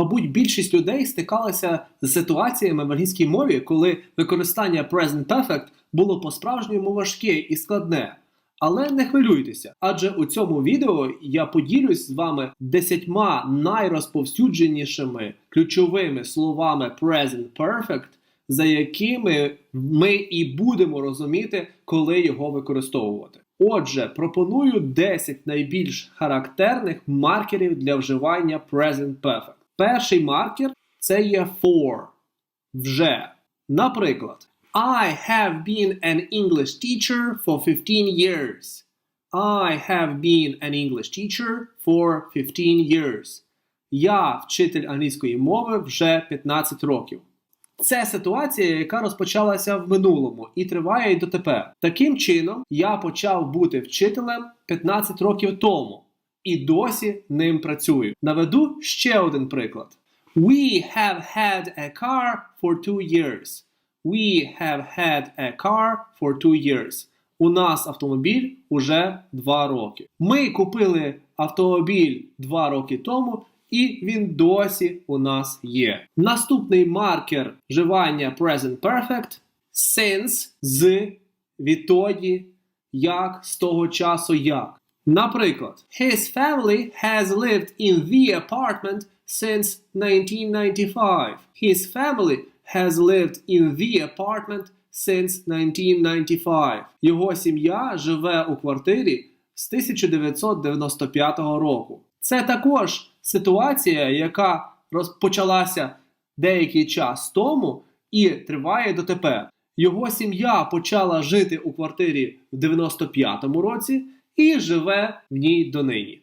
Мабуть, більшість людей стикалися з ситуаціями в англійській мові, коли використання present perfect було по-справжньому важке і складне. Але не хвилюйтеся, адже у цьому відео я поділюсь з вами десятьма найрозповсюдженішими ключовими словами present perfect, за якими ми і будемо розуміти, коли його використовувати. Отже, пропоную 10 найбільш характерних маркерів для вживання present perfect. Перший маркер це є for. Вже. Наприклад, I have been an English teacher for 15 years. I have been an English teacher for 15 years. Я вчитель англійської мови вже 15 років. Це ситуація, яка розпочалася в минулому і триває й дотепер. Таким чином, я почав бути вчителем 15 років тому і досі ним працюю. Наведу ще один приклад. We have had a car for two years. We have had a car for two years. У нас автомобіль уже 2 роки. Ми купили автомобіль 2 роки тому, і він досі у нас є. Наступний маркер вживання present perfect since з відтоді, як з того часу як. Наприклад, his family has lived in the apartment since 1995. His family has lived in the apartment since 1995. Його сім'я живе у квартирі з 1995 року. Це також ситуація, яка розпочалася деякий час тому і триває дотепер. Його сім'я почала жити у квартирі в 95-му році і живе в ній донині.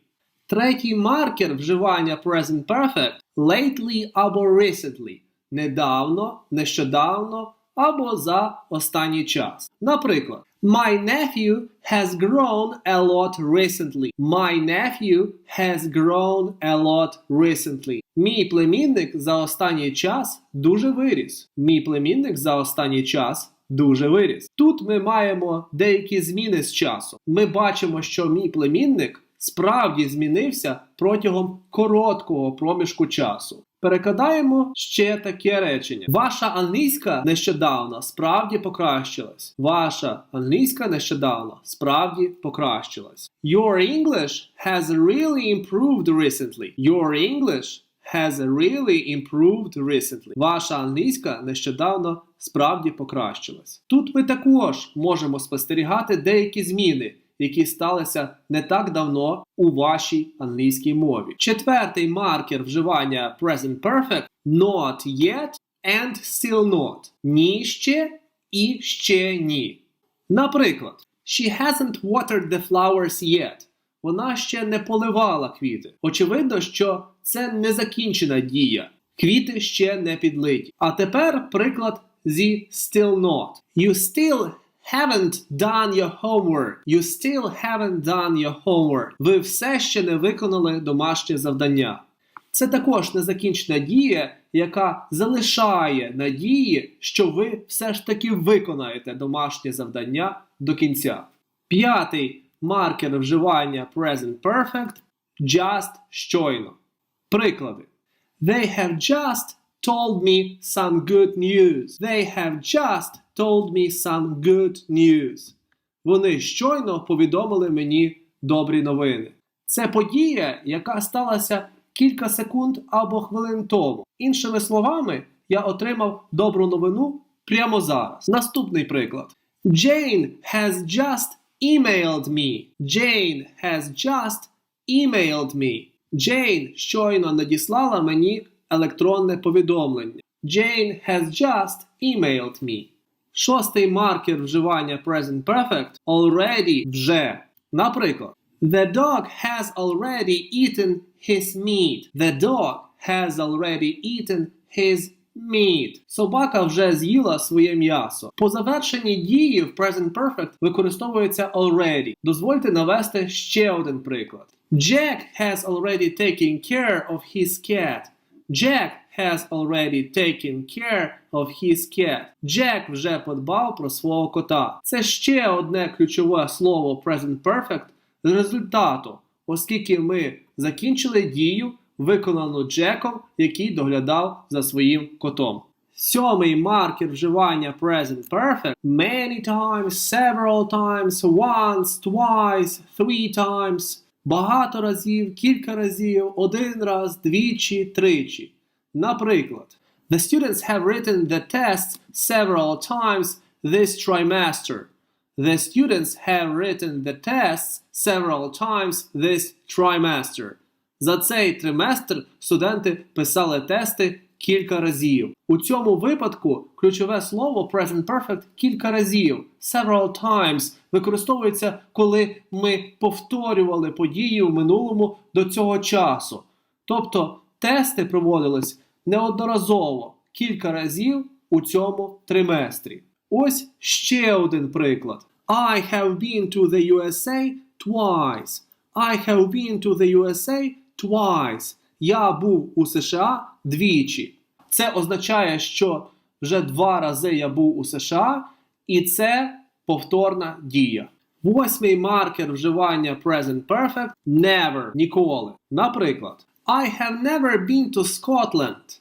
Третій маркер вживання present perfect lately або recently недавно, нещодавно або за останній час. Наприклад, My nephew has grown a lot recently. My nephew has grown a lot recently. Мій племінник за останній час дуже виріс. Мій племінник за останній час дуже виріс. Тут ми маємо деякі зміни з часу. Ми бачимо, що мій племінник справді змінився протягом короткого проміжку часу. Перекладаємо ще таке речення. Ваша англійська нещодавно справді покращилась. Ваша англійська нещодавно справді покращилась. Your English has really improved recently. Your English has really improved recently. Ваша англійська нещодавно справді покращилась. Тут ми також можемо спостерігати деякі зміни які сталися не так давно у вашій англійській мові. Четвертий маркер вживання present perfect not yet and still not. Ні ще і ще ні. Наприклад, she hasn't watered the flowers yet. Вона ще не поливала квіти. Очевидно, що це незакінчена дія. Квіти ще не підлиті. А тепер приклад зі still not. You still haven't done your homework. You still haven't done your homework. Ви все ще не виконали домашнє завдання. Це також незакінчена дія, яка залишає надії, що ви все ж таки виконаєте домашнє завдання до кінця. П'ятий маркер вживання present perfect just щойно. Приклади. They have just told me some good news. They have just told me some good news. Вони щойно повідомили мені добрі новини. Це подія, яка сталася кілька секунд або хвилин тому. Іншими словами, я отримав добру новину прямо зараз. Наступний приклад. Jane has just emailed me. Jane has just emailed me. Jane щойно надіслала мені електронне повідомлення. Jane has just emailed me. Шостий маркер вживання present perfect already вже. Наприклад, The dog has already eaten his meat. The dog has already eaten his meat. Собака вже з'їла своє м'ясо. По завершенні дії в present perfect використовується already. Дозвольте навести ще один приклад. Jack has already taken care of his cat. Jack has already taken care of his cat. Джек вже подбав про свого кота. Це ще одне ключове слово present perfect з результату, оскільки ми закінчили дію виконано Джеком, який доглядав за своїм котом. Сьомий маркер вживання present perfect many times, several times, once, twice, three times. Багато разів, кілька разів, один раз, двічі, тричі. Наприклад, The students have written the tests several times this trimester. The students have written the tests several times this trimester. За цей триместр студенти писали тести кілька разів. У цьому випадку ключове слово present perfect кілька разів several times використовується, коли ми повторювали події в минулому до цього часу. Тобто тести проводились неодноразово кілька разів у цьому триместрі. Ось ще один приклад. I have been to the USA twice. I have been to the USA twice. Я був у США двічі. Це означає, що вже два рази я був у США, і це повторна дія. Восьмий маркер вживання present perfect never ніколи. Наприклад, I have never been to Scotland.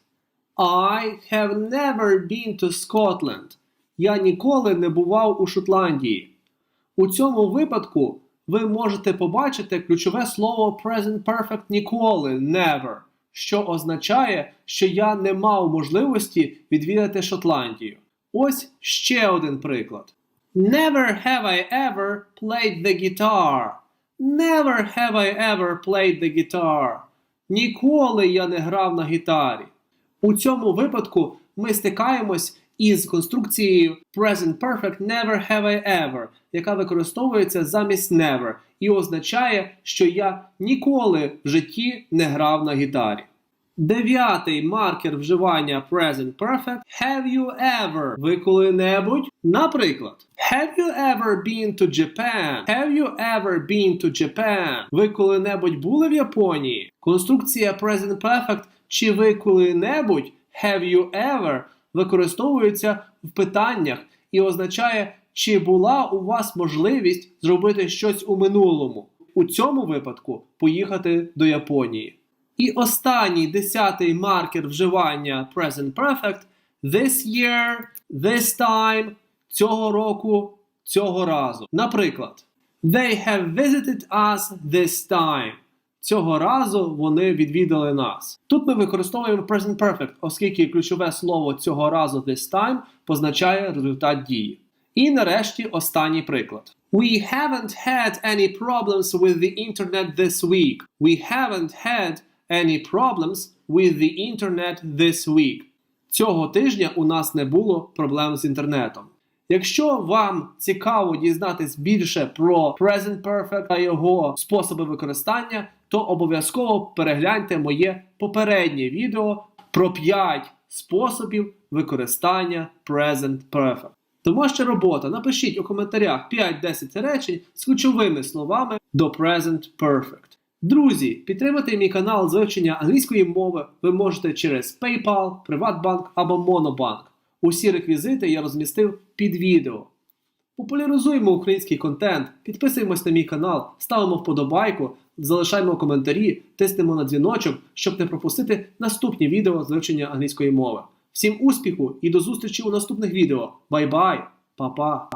I have never been to Scotland. Я ніколи не бував у Шотландії. У цьому випадку ви можете побачити ключове слово present perfect ніколи never, що означає, що я не мав можливості відвідати Шотландію. Ось ще один приклад. Never have I ever played the guitar. Never have I ever played the guitar. Ніколи я не грав на гітарі. У цьому випадку ми стикаємось із конструкцією Present Perfect Never have I ever, яка використовується замість never і означає, що я ніколи в житті не грав на гітарі. Дев'ятий маркер вживання Present Perfect Have you ever? Ви коли-небудь? Наприклад, Have you ever been to Japan? Have you ever been to Japan? Ви коли-небудь були в Японії? Конструкція Present Perfect чи ви коли-небудь Have you ever використовується в питаннях і означає, чи була у вас можливість зробити щось у минулому. У цьому випадку поїхати до Японії. І останній десятий маркер вживання Present Perfect this year, this time, цього року, цього разу. Наприклад, They have visited us this time. Цього разу вони відвідали нас. Тут ми використовуємо Present Perfect, оскільки ключове слово цього разу this time позначає результат дії. І нарешті останній приклад. We haven't had any problems with the internet this week. We haven't had any problems with the internet this week. Цього тижня у нас не було проблем з інтернетом. Якщо вам цікаво дізнатись більше про Present Perfect та його способи використання, то обов'язково перегляньте моє попереднє відео про 5 способів використання Present Perfect. Домашня робота. Напишіть у коментарях 5-10 речень з ключовими словами до Present Perfect. Друзі, підтримати мій канал з вивчення англійської мови ви можете через PayPal, Приватбанк або Monobank. Усі реквізити я розмістив під відео. Популяризуємо український контент, підписуємось на мій канал, ставимо вподобайку, залишаємо коментарі, тиснемо на дзвіночок, щоб не пропустити наступні відео з вивчення англійської мови. Всім успіху і до зустрічі у наступних відео. Бай-бай, Па-па!